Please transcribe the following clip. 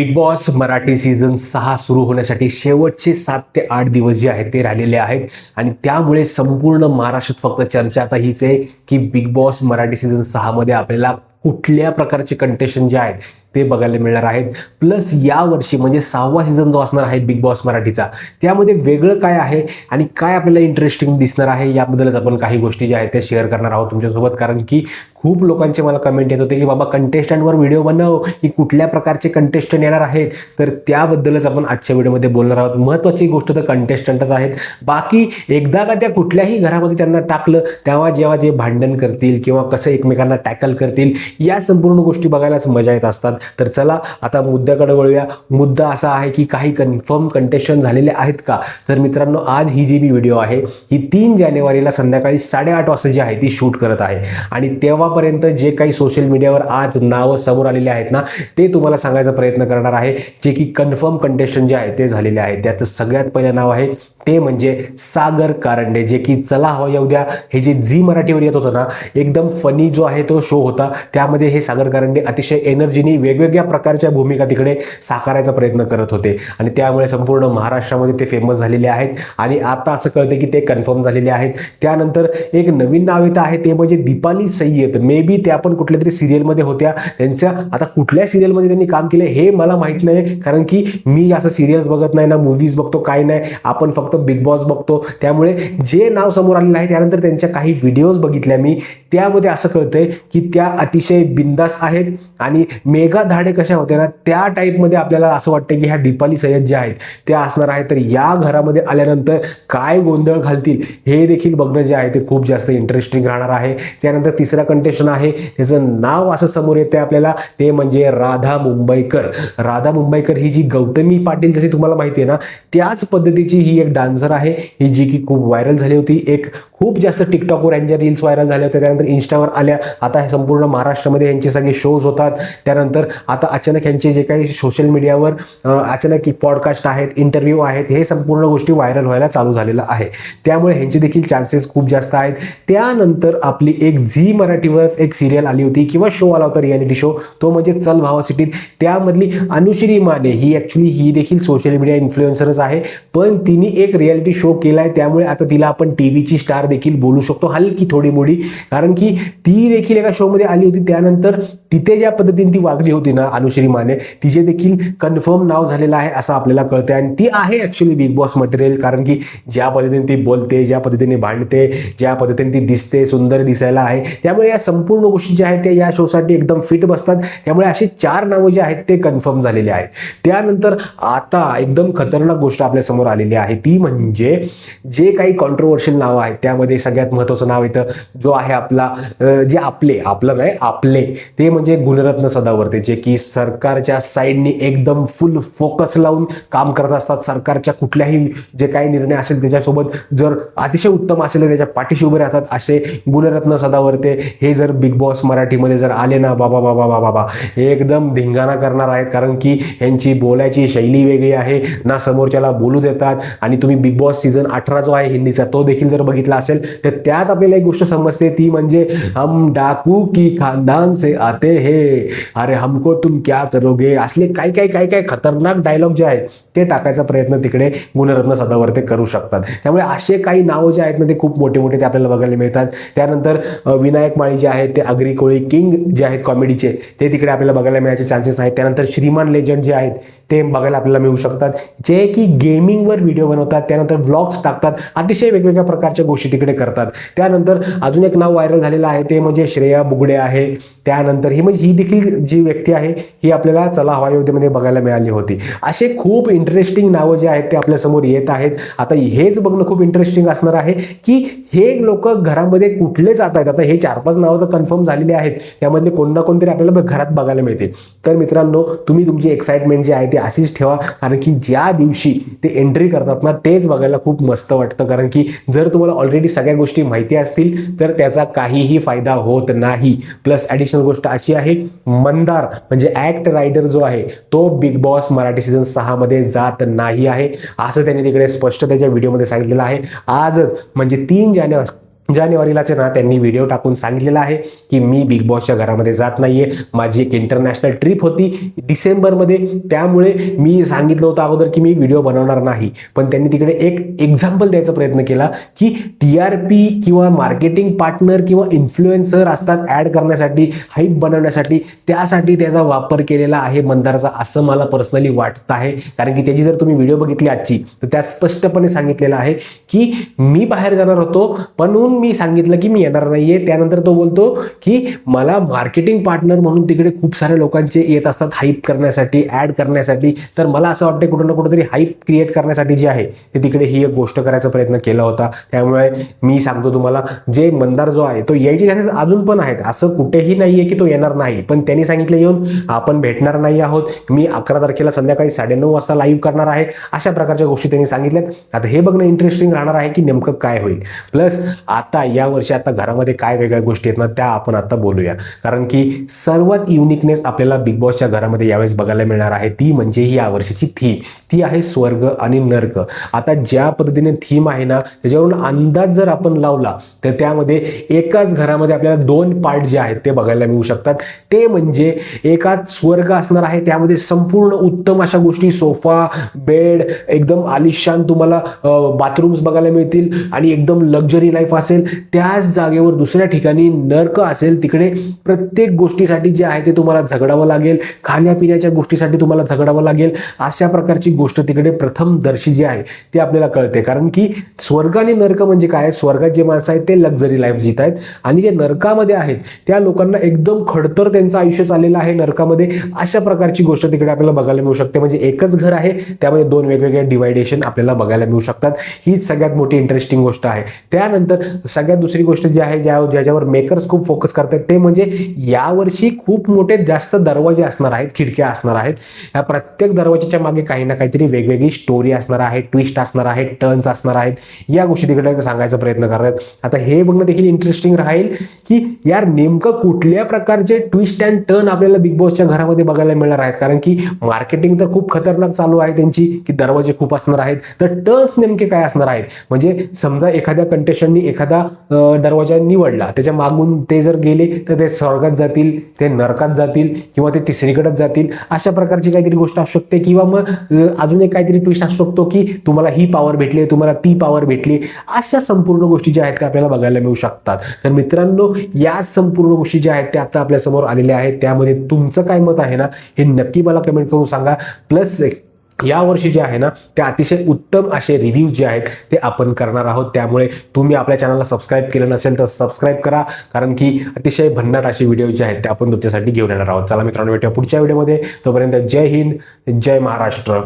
Big Boss Marathi season सहा सुरू होण्यासाठी शेवटचे सात ते आठ दिवस जे आहेत ते राहिलेले आहेत. आणि त्यामुळे संपूर्ण महाराष्ट्रात फक्त चर्चा आता हीच आहे की बिग बॉस मराठी सीझन सहामध्ये आपल्याला कुठल्या प्रकारचे कंटेशन जे आहेत ते बघायला मिळणार आहेत. प्लस यावर्षी म्हणजे सहावा सीझन जो असणार आहे बिग बॉस मराठीचा त्यामध्ये वेगळं काय आहे आणि काय आपल्याला इंटरेस्टिंग दिसणार आहे याबद्दलच आपण काही गोष्टी ज्या आहेत त्या शेअर करणार आहोत तुमच्यासोबत. कारण की खूप लोकांचे मला कमेंट येत होते की बाबा कंटेस्टंटवर व्हिडिओ बनव की कुठल्या प्रकारचे कंटेस्टंट येणार आहेत. तर त्याबद्दलच आपण आजच्या व्हिडिओमध्ये बोलणार आहोत. महत्त्वाची गोष्ट तर कंटेस्टंटच आहेत. बाकी एकदा का त्या कुठल्याही घरामध्ये त्यांना टाकलं तेव्हा जेव्हा जे भांडण करतील किंवा कसं एकमेकांना टॅकल करतील या संपूर्ण गोष्टी बघायलाच मजा येत असतात. तर चला आता मुद्द्याकडे वळूया. मुद्दा असा आहे की काही कन्फर्म कंटेशन झालेले आहेत का? तर मित्रांनो आज ही जी मी व्हिडिओ आहे ही तीन जानेवारीला संध्याकाळी साडेआठ वाजता जी आहे ती शूट करत आहे. आणि तेव्हापर्यंत जे काही सोशल मीडियावर आज नावं समोर आलेले आहेत ना ते तुम्हाला सांगायचा प्रयत्न करणार आहे. जे की कन्फर्म कंटेस्टंट जे आहे ते झालेले आहेत त्यात सगळ्यात पहिलं नाव आहे ते म्हणजे सागर कारंडे जे की चला हवा येऊ द्या. हे जे झी मराठीवर येत होतं ना एकदम फनी जो आहे तो शो होता. त्यामध्ये हे सागर कारंडे अतिशय एनर्जीनी वेगवेगळ्या प्रकारच्या भूमिका तिकडे साकारायचा प्रयत्न करत होते. आणि त्यामुळे संपूर्ण महाराष्ट्रामध्ये ते फेमस झालेले आहेत. आणि आता असं कळतं की ते कन्फर्म झालेले आहेत. त्यानंतर एक नवीन नाव येतं आहे ते म्हणजे दीपाली सय्यद. मे बी त्या पण कुठल्या तरी सिरियलमध्ये होत्या. त्यांच्या आता कुठल्या सिरियलमध्ये त्यांनी काम केलं हे मला माहीत नाही कारण की मी असं सिरियल्स बघत नाही ना मूवीज बघतो काय नाही. आपण फक्त बिग बॉस बघतो. त्यामुळे जे नाव समोर आलेलं आहे त्यानंतर त्यांच्या काही व्हिडिओज बघितल्या मी. त्यामध्ये असं कळतंय की त्या अतिशय बिंदास आहेत आणि मेगा धाडे कशा होत्या ना त्या टाईपमध्ये आपल्याला असं वाटतं की ह्या दीपाली सय्यद ज्या आहेत त्या असणार आहेत. तर या घरामध्ये आल्यानंतर काय गोंधळ घालतील हे देखील बघणं जे आहे ते खूप जास्त इंटरेस्टिंग राहणार आहे. त्यानंतर तिसरा कंटेशन आहे. त्याचं नाव असं समोर येते आपल्याला ते म्हणजे राधा मुंबईकर. राधा मुंबईकर ही जी गौतमी पाटील जशी तुम्हाला माहिती आहे ना त्याच पद्धतीची ही एक डान्सर आहे. ही जी की खूप व्हायरल झाली होती. एक खूप जास्त टिकटॉकवर यांच्या रील्स व्हायरल झाल्या होत्या त्यानंतर इन्स्टावर आल्या. आता हे संपूर्ण महाराष्ट्रामध्ये यांचे सगळे शोज होतात. त्यानंतर आता अचानक यांचे जे काही सोशल मीडियावर अचानक पॉडकास्ट आहेत इंटरव्ह्यू आहेत हे संपूर्ण गोष्टी व्हायरल व्हायला चालू झालेलं आहे. त्यामुळे ह्यांचे देखील चान्सेस खूप जास्त आहेत. त्यानंतर आपली एक झी मराठीवरच एक सिरियल आली होती किंवा शो आला होता रियालिटी शो तो म्हणजे चल भावा सिटीत. त्यामधली अनुश्री माने ही ॲक्च्युली ही देखील सोशल मीडिया इन्फ्लुएन्सरच आहे. पण तिने एक रियालिटी शो केला आहे त्यामुळे आता तिला आपण टी व्हीची स्टार देखील बोलू शकतो. हलकी थोडी मोडी कारण की ती देखील एका शोमध्ये आली होती. त्यानंतर तिथे ज्या पद्धतीने ती वागली होती ना अनुश्री माने तिचे देखील कन्फर्म नाव झालेलं आहे असं आपल्याला कळतंय. आणि ती आहे ॲक्च्युली बिग बॉस मटेरियल कारण की ज्या पद्धतीने ती बोलते ज्या पद्धतीने भांडते ज्या पद्धतीने ती दिसते सुंदर दिसायला आहे. त्यामुळे या संपूर्ण गोष्टी ज्या आहेत त्या या शोसाठी एकदम फिट बसतात. त्यामुळे अशी चार नावं जे आहेत ते कन्फर्म झालेले आहेत. त्यानंतर आता एकदम खतरनाक गोष्ट आपल्यासमोर आलेली आहे. ती म्हणजे जे काही कॉन्ट्रोवर्शियल नावं आहेत त्यामध्ये सगळ्यात महत्त्वाचं नाव येतं जो आहे आपला जे आपले आपलं नाही आपले ते म्हणजे गुणरत्न सदावर्ते जे की सरकारच्या साईडने एकदम फुल फोकस लावून काम करत असतात. सरकारच्या कुठल्याही जे काही निर्णय असेल त्याच्यासोबत जर अतिशय उत्तम असेल तर त्याच्या पाठीशी उभे राहतात. असे गुणरत्न सदावर्ते हे जर बिग बॉस मराठीमध्ये जर आले ना बाबा बाबा बाबा बाबा हे एकदम धिंगाणा करणार आहेत. कारण की यांची बोलायची शैली वेगळी आहे. ना समोरच्याला बोलू देतात आणि तुम्ही बिग बॉस सीझन अठरा जो आहे हिंदीचा तो देखील जर बघितला असेल तर त्यात आपल्याला एक गोष्ट समजते ती म्हणजे हम डाकू की खानदान से आते हे. अरे हमको तुम क्या करोगे? असले काय काय काय काय खतरनाक डायलॉग जे आहेत ते टाकायचा प्रयत्न तिकडे गुणरत्न सदावर्ते करू शकतात. त्यामुळे असे काही नावं जे आहेत ना ते खूप मोठे मोठे ते आपल्याला बघायला मिळतात. त्यानंतर विनायक माळी जे आहेत ते अग्री कोळी किंग जे आहेत कॉमेडीचे ते तिकडे आपल्याला बघायला मिळायचे चान्सेस आहेत. त्यानंतर श्रीमान लेजंड जे आहेत ते बघायला आपल्याला मिळू शकतात. जे की गेमिंगवर व्हिडिओ बनवतात त्यानंतर व्लॉग्स टाकतात अतिशय वेगवेगळ्या प्रकारच्या गोष्टी तिकडे करतात. त्यानंतर अजून एक नाव व्हायरल झालेलं आहे ते म्हणजे श्रेया बुगडे आहे. त्यानंतर ही म्हणजे ही देखील जी व्यक्ती आहे ही आपल्याला चला हवाई योद्धेमध्ये बघायला मिळाली होती. असे खूप इंटरेस्टिंग नावं जे आहेत ते आपल्यासमोर येत आहेत. आता हेच बघणं खूप इंटरेस्टिंग असणार आहे की हे लोक घरामध्ये कुठले जात आहेत? आता हे चार पाच नावं तर कन्फर्म झालेली आहेत. त्यामध्ये कोण ना कोणतरी आपल्याला घरात बघायला मिळतील. तर मित्रांनो तुम्ही तुमची एक्साइटमेंट जी आहे ती अशीच ठेवा कारण की ज्या दिवशी ते एंट्री करतात ना तेच बघायला खूप मस्त वाटतं. कारण की जर तुम्हाला ऑलरेडी सगळ्या गोष्टी माहिती असतील तर त्याचा काहीही फायदा होत नाही. प्लस ॲडिशनल गोष्ट अशी आहे मंदार म्हणजे ॲक्ट रायडर जो आहे तो बिग बॉस मराठी सीझन सहामध्ये जात नाही आहे. असं त्यांनी तिकडे स्पष्ट त्याच्या व्हिडिओमध्ये सांगितलेलं आहे. आजच म्हणजे तीन जानेवारी जानेवारीलाच ना त्यांनी व्हिडिओ टाकून सांगितलेला आहे की मी बिग बॉसच्या घरामध्ये जात नाहीये. माझी एक इंटरनॅशनल ट्रिप होती डिसेंबरमध्ये त्यामुळे मी सांगितलं होतं अगोदर की मी व्हिडिओ बनवणार नाही. पण त्यांनी तिकडे एक एक्झाम्पल द्यायचा प्रयत्न केला की टी आर पी किंवा मार्केटिंग पार्टनर किंवा इन्फ्लुएन्सर असतात ॲड करण्यासाठी हाईप बनवण्यासाठी त्यासाठी त्याचा वापर केलेला आहे मंदारचा असं मला पर्सनली वाटतं आहे. कारण की त्याची जर तुम्ही व्हिडिओ बघितली आजची तर त्यात स्पष्टपणे सांगितलेलं आहे की मी बाहेर जाणार होतो म्हणून मी सांगितलं की मी येणार नाहीये. त्यानंतर तो बोलतो की मला मार्केटिंग पार्टनर म्हणून तिकडे खूप साऱ्या लोकांचे येत असतात हाईप करण्यासाठी ॲड करण्यासाठी. तर मला असं वाटतं कुठं ना कुठंतरी हाईप क्रिएट करण्यासाठी जे आहे ते तिकडे ही एक गोष्ट करायचा प्रयत्न केला होता. त्यामुळे मी सांगतो तुम्हाला जे मंदार जो आहे तो यायचे चान्सेस अजून पण आहेत. असं कुठेही नाहीये की तो येणार नाही. पण त्यांनी सांगितलं येऊन आपण भेटणार नाही आहोत. मी अकरा तारखेला संध्याकाळी साडेनऊ वाजता लाईव्ह करणार आहे. अशा प्रकारच्या गोष्टी त्यांनी सांगितल्यात. आता हे बघणं इंटरेस्टिंग राहणार आहे की नेमकं काय होईल. प्लस आता या वर्षी आता घरामध्ये काय वेगळ्या गोष्टी आहेत ना त्या आपण आता बोलूया. कारण की सर्वात युनिकनेस आपल्याला बिग बॉसच्या घरामध्ये यावेळेस बघायला मिळणार आहे ती म्हणजे ही यावर्षीची थीम ती आहे स्वर्ग आणि नर्क. आता ज्या पद्धतीने थीम आहे ना त्याच्यावरून अंदाज जर आपण लावला तर त्यामध्ये एकाच घरामध्ये आपल्याला दोन पार्ट जे आहेत ते बघायला मिळू शकतात. ते म्हणजे एकाच स्वर्ग असणार आहे त्यामध्ये संपूर्ण उत्तम अशा गोष्टी सोफा बेड एकदम आलिशान तुम्हाला बाथरूम्स बघायला मिळतील आणि एकदम लक्झरी लाईफ असेल त्याच जागेवर दुसऱ्या ठिकाणी नर्क असेल तिकडे प्रत्येक गोष्टीसाठी जे आहे ते तुम्हाला झगडावं लागेल. खाण्यापिण्याच्या गोष्टीसाठी तुम्हाला झगडावं लागेल. अशा प्रकारची गोष्ट तिकडे प्रथम दर्शी जी आहे ते आपल्याला कळते. कारण की स्वर्ग आणि नर्क म्हणजे काय? स्वर्गात जे माणसं आहेत ते लक्झरी लाईफ जीत आहेत. आणि जे नरकामध्ये आहेत त्या लोकांना एकदम खडतर त्यांचं आयुष्य चाललेलं आहे नरकामध्ये. अशा प्रकारची गोष्ट तिकडे आपल्याला बघायला मिळू शकते. म्हणजे एकच घर आहे त्यामध्ये दोन वेगवेगळे डिवायडेशन आपल्याला बघायला मिळू शकतात. हीच सगळ्यात मोठी इंटरेस्टिंग गोष्ट आहे. त्यानंतर सगळ्यात दुसरी गोष्ट जी आहे ज्या ज्याच्यावर मेकर्स खूप फोकस करतात ते म्हणजे यावर्षी खूप मोठे जास्त दरवाजे असणार आहेत खिडक्या असणार आहेत. या प्रत्येक दरवाजाच्या मागे काही ना काहीतरी वेगवेगळी स्टोरी असणार आहे ट्विस्ट असणार आहे टर्न्स असणार आहेत. या गोष्टी तिकडे सांगायचा प्रयत्न करतात. आता हे बघणं देखील इंटरेस्टिंग राहील की यार नेमकं कुठल्या प्रकारचे ट्विस्ट अँड टर्न आपल्याला बिग बॉसच्या घरामध्ये बघायला मिळणार आहेत? कारण की मार्केटिंग तर खूप खतरनाक चालू आहे त्यांची की दरवाजे खूप असणार आहेत. तर टर्न्स नेमके काय असणार आहेत? म्हणजे समजा एखाद्या कंटेस्टंटनी एखादा दरवाजा निवडला त्याच्या मागून ते जर गेले तर ते स्वर्गात जातील ते नरकात जातील किंवा ते तिसरीकडेच जातील. अशा प्रकारची काहीतरी गोष्ट असू शकते किंवा मग अजून एक काहीतरी ट्विस्ट असू शकतो की तुम्हाला ही पॉवर भेटली तुम्हाला ती पॉवर भेटली. अशा संपूर्ण गोष्टी ज्या आहेत त्या आपल्याला बघायला मिळू शकतात. तर मित्रांनो या संपूर्ण गोष्टी ज्या आहेत त्या आता आपल्यासमोर आलेल्या आहेत. त्यामध्ये तुमचं काय मत आहे ना हे नक्की मला कमेंट करून सांगा. प्लस या वर्षी जे आहे ना ते अतिशय उत्तम असे रिव्ह्यूज जे आहेत ते आपण करणार आहोत. त्यामुळे तुम्ही आपल्या चॅनलला सबस्क्राईब केलं नसेल तर सबस्क्राईब करा. कारण की अतिशय भन्नाट असे व्हिडिओ जे आहेत ते आपण तुमच्यासाठी घेऊन येणार आहोत. चला मित्रांनो भेटूया पुढच्या व्हिडिओमध्ये तोपर्यंत जय हिंद जय महाराष्ट्र.